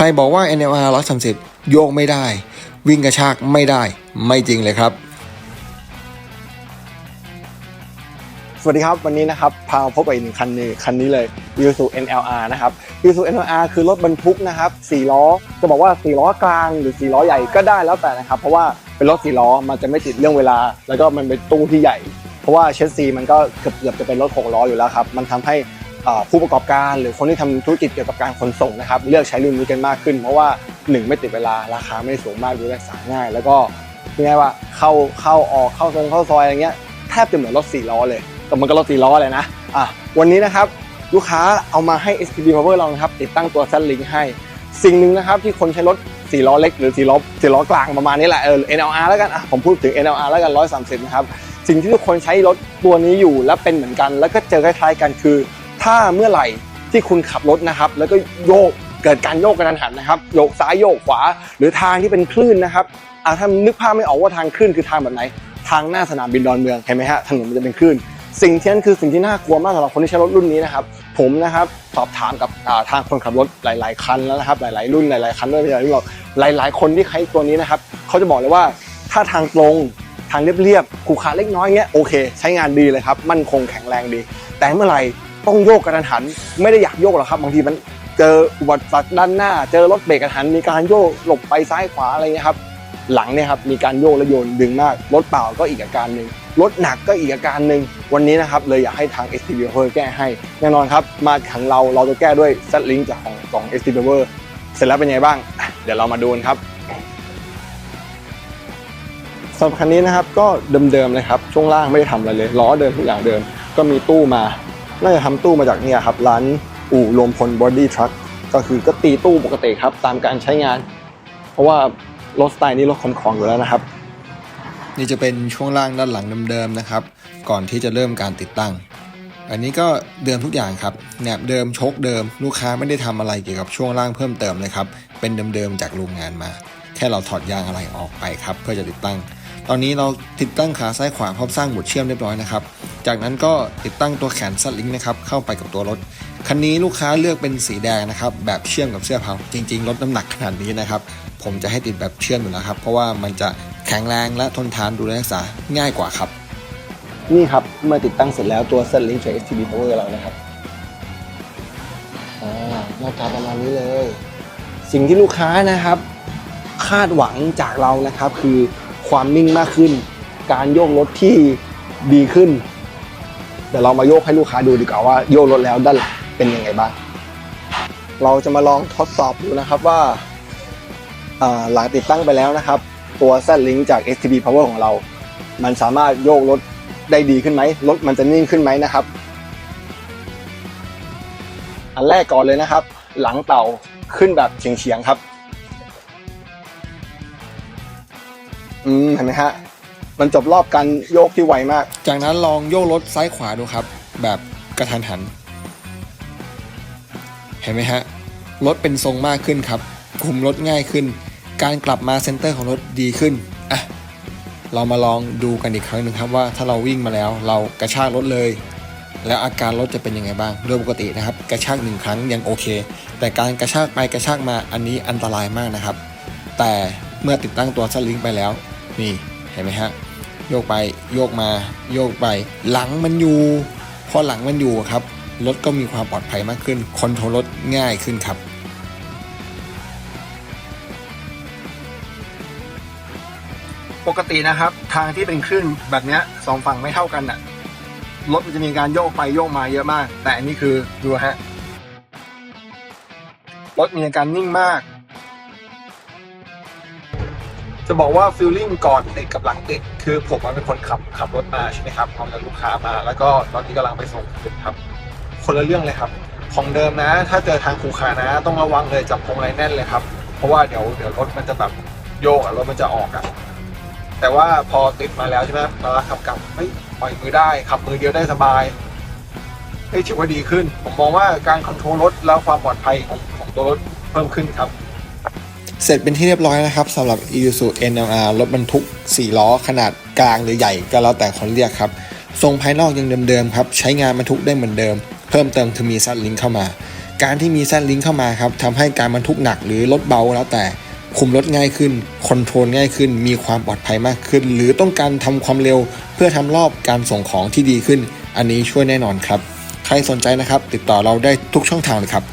ใครบอกว่า NLR 130 โยกไม่ได้ วิ่งกระชากไม่ได้ ไม่จริงเลยครับ สวัสดีครับวันนี้นะครับ พาพบกับอีกหนึ่งคันนี้คันนี้เลย i s u NLR นะครับ i s u NLR คือรถบรรทุกนะครับ4ล้อ จะบอกว่า4ล้อกลางหรือ4ล้อใหญ่ก็ได้แล้วแต่นะครับ เพราะว่าเป็นรถ4ล้อมันจะไม่ติดเรื่องเวลา แล้วก็มันเป็นตู้ที่ใหญ่ เพราะว่าเชสซีมันก็เกือบเกือบจะเป็นรถ6ล้ออยู่แล้วครับ มันทำให้ ผู้ประกอบการหรือคนที่ทำธุรกิจเกี่ยวกับการขนส่งนะครับเลือกใช้รุ่นนี้กันมากขึ้น เพราะว่าหนึ่งไม่ติดเวลาราคาไม่สูงมากดูแลสาง่าย แล้วก็ง่ายว่าเข้าเข้าออกเข้าซอยเข้าซอยอะไรเงี้ยแทบจะเหมือนรถ4ล้อเลยแต่มันก็รถสี่ล้อเลยนะอะวันนี้นะครับลูกค้าเอามาให้ STB Power เรานะครับติดตั้งตัว z l i n k ให้ สิ่งหนึ่งนะครับที่คนใช้รถสี่ล้อเล็กหรือสี่ล้อสี่ล้อกลางประมาณนี้แหละเออ NLR แล้วกันอะผมพูดถึง NLR แล้วกัน130นะครับสิ่งที่ทุกคนใช้รถตัวนี้อยู่และเป็นเหมือนกัน แล้วก็เจอคล้ายๆกันคือ ถ้าเมื่อไหร่ที่คุณขับรถนะครับ แล้วก็โยกเกิดการโยกกระทันหันนะครับ โยกซ้ายโยกขวา หรือทางที่เป็นคลื่นนะครับอะถ้านึกภาพไม่ออกว่าทางคลื่นคือทางแบบไหน ทางหน้าสนามบินดอนเมืองเห็นไหมฮะถนนมันจะเป็นคลื่น สิ่งที่นั่นคือสิ่งที่น่ากลัวมากสำหรับคนที่ใช้รถรุ่นนี้นะครับ ผมนะครับสอบถามกับทางคนขับรถหลาย ๆ คันแล้วนะครับ หลาย ๆ รุ่นหลาย ๆ คันด้วยไม่ใช่หรอกหลาย ๆ คนที่ใช้ตัวนี้นะครับเขาจะบอกเลยว่าถ้าทางตรงทางเรียบๆขูขาเล็กน้อยเงี้ยโอเค ใช้งานดีเลยครับมั่นคงแข็งแรงดี แต่เมื่อไหร่ ต้องโยกกระทันหัน ไม่ได้อยากโยกหรอกครับบางทีมันเจออุบัติเหตุด้านหน้า เจอรถเบรกกระทันมีการโยกหลบไปซ้ายขวาอะไรเงี้ยครับหลังเนี่ยครับมีการโยกและโยนดึงมากรถเปล่าก็อีกอาการหนึ่งรถหนักก็อีกอาการหนึ่งวันนี้นะครับเลยอยากให้ทาง s t b Power แก้ให้ แน่นอนครับ มาขังเราเราจะแก้ด้วย z Link จากของของ s t b Power เสร็จแล้วเป็นไงบ้าง เดี๋ยวเรามาดูกันครับสำหรับคันนี้นะครับก็เดิมๆเลยครับ ช่วงล่างไม่ได้ทำอะไรเลยล้อเดิมทุกอย่างเดิมก็มีตู้มา น่าจะทำตู้มาจากเนี่ยครับร้านอู่รวมพลบอดี้ทรัคก็คือก็ตีตู้ปกติครับ ตามการใช้งาน เพราะว่ารถสไตล์นี้รถคอมของอยู่แล้วนะครับ นี่จะเป็นช่วงล่างด้านหลังเดิมๆนะครับ ก่อนที่จะเริ่มการติดตั้ง อันนี้ก็เดิมทุกอย่างครับแหนบเดิมชกเดิม ลูกค้าไม่ได้ทำอะไรเกี่ยวกับช่วงล่างเพิ่มเติมเลยครับเป็นเดิมๆจากโรงงานมา แค่เราถอดยางอะไรออกไปครับ เพื่อจะติดตั้ง ตอนนี้เราติดตั้งขาซ้ายขวาพร้อมสร้างหมุดเชื่อมเรียบร้อยนะครับ จากนั้นก็ติดตั้งตัวแขนสลิงนะครับเข้าไปกับตัวรถ คันนี้ลูกค้าเลือกเป็นสีแดงนะครับแบบเชื่อมกับเสื้อผ้าจริงๆลดน้ำหนักขนาดนี้นะครับผมจะให้ติดแบบเชื่อมอยู่แล้วครับ เพราะว่ามันจะแข็งแรงและทนทานดูแลรักษาง่ายกว่าครับนี่ครับเมื่อติดตั้งเสร็จแล้วตัว Set Link จาก STB Power เรานะครับอ่าหน้าตาประมาณนี้เลย สิ่งที่ลูกค้านะครับ คาดหวังจากเรานะครับคือ ความนิ่งมากขึ้น การโยกรถที่ดีขึ้น เดี๋ยวเรามาโยกให้ลูกค้าดูดีกว่าว่าโยกรถแล้วด้านหลังเป็นยังไงบ้าง เราจะมาลองทดสอบดูนะครับว่าหลังติดตั้งไปแล้วนะครับ ตัว Set Link จาก STB Power ของเรา มันสามารถโยกรถได้ดีขึ้นไหมรถมันจะนิ่งขึ้นไหมนะครับ อันแรกก่อนเลยนะครับ หลังเต่าขึ้นแบบเฉียงๆครับ อืมเห็นไหมฮะ มันจบรอบการโยกที่ไวมาก จากนั้นลองโยกรถซ้ายขวาดูครับ แบบกระทันหัน เห็นไหมฮะ รถเป็นทรงมากขึ้นครับ คุมรถง่ายขึ้น การกลับมาเซนเตอร์ของรถดีขึ้นอะเรามาลองดูกันอีกครั้งหนึ่งครับว่าถ้าเราวิ่งมาแล้วเรากระชากรถเลย แล้วอาการรถจะเป็นยังไงบ้าง โดยปกตินะครับ กระชากหนึ่งครั้งยังโอเค แต่การกระชากไปกระชากมาอันนี้อันตรายมากนะครับ แต่เมื่อติดตั้งตัวสลิงไปแล้ว นี่เห็นไหมฮะโยกไปโยกมาโยกไป หลังมันอยู่พอหลังมันอยู่ครับรถก็มีความปลอดภัยมากขึ้นคอนโทรลรถง่ายขึ้นครับปกตินะครับ ทางที่เป็นคลื่นแบบนี้สองฝั่งไม่เท่ากันน่ะรถมันจะมีการโยกไปโยกมาเยอะมาก แต่อันนี้คือดูฮะรถมีอาการนิ่งมาก จะบอกว่าฟิลลิ่งก่อนติดกับหลังติดคือผมเป็นคนขับขับรถมาใช่ไหมครับพร้อมกับลูกค้ามา แล้วก็ตอนนี้กำลังไปส่งคืนครับ คนละเรื่องเลยครับ ของเดิมนะ ถ้าเจอทางคูขานะ ต้องระวังเลยจับพวงมาลัยแน่นเลยครับ เพราะว่าเดี๋ยวเดี๋ยวรถมันจะแบบโยกอะรถมันจะออกอะแต่ว่าพอติดมาแล้วใช่ไหมเราขับกลับเฮ้ยปล่อยมือได้ขับมือเดียวได้สบายเฮ้ยถือว่าดีขึ้น ผมมองว่าการคอนโทรลรถแล้วความปลอดภัยของของตัวรถเพิ่มขึ้นครับ เสร็จเป็นที่เรียบร้อยนะครับสำหรับ Isuzu NLR รถบรรทุก 4 ล้อขนาดกลางหรือใหญ่ก็แล้วแต่คนเรียกครับ ทรงภายนอกยังเดิมๆครับ ใช้งานบรรทุกได้เหมือนเดิม เพิ่มเติมคือมีซัดลิงเข้ามา การที่มีแซนลิงเข้ามาครับทำให้การบรรทุกหนักหรือรถเบาแล้วแต่คุมรถง่ายขึ้นคอนโทรลง่ายขึ้น มีความปลอดภัยมากขึ้น หรือต้องการทำความเร็ว เพื่อทำรอบการส่งของที่ดีขึ้น อันนี้ช่วยแน่นอนครับ ใครสนใจนะครับ ติดต่อเราได้ทุกช่องทางเลยครับ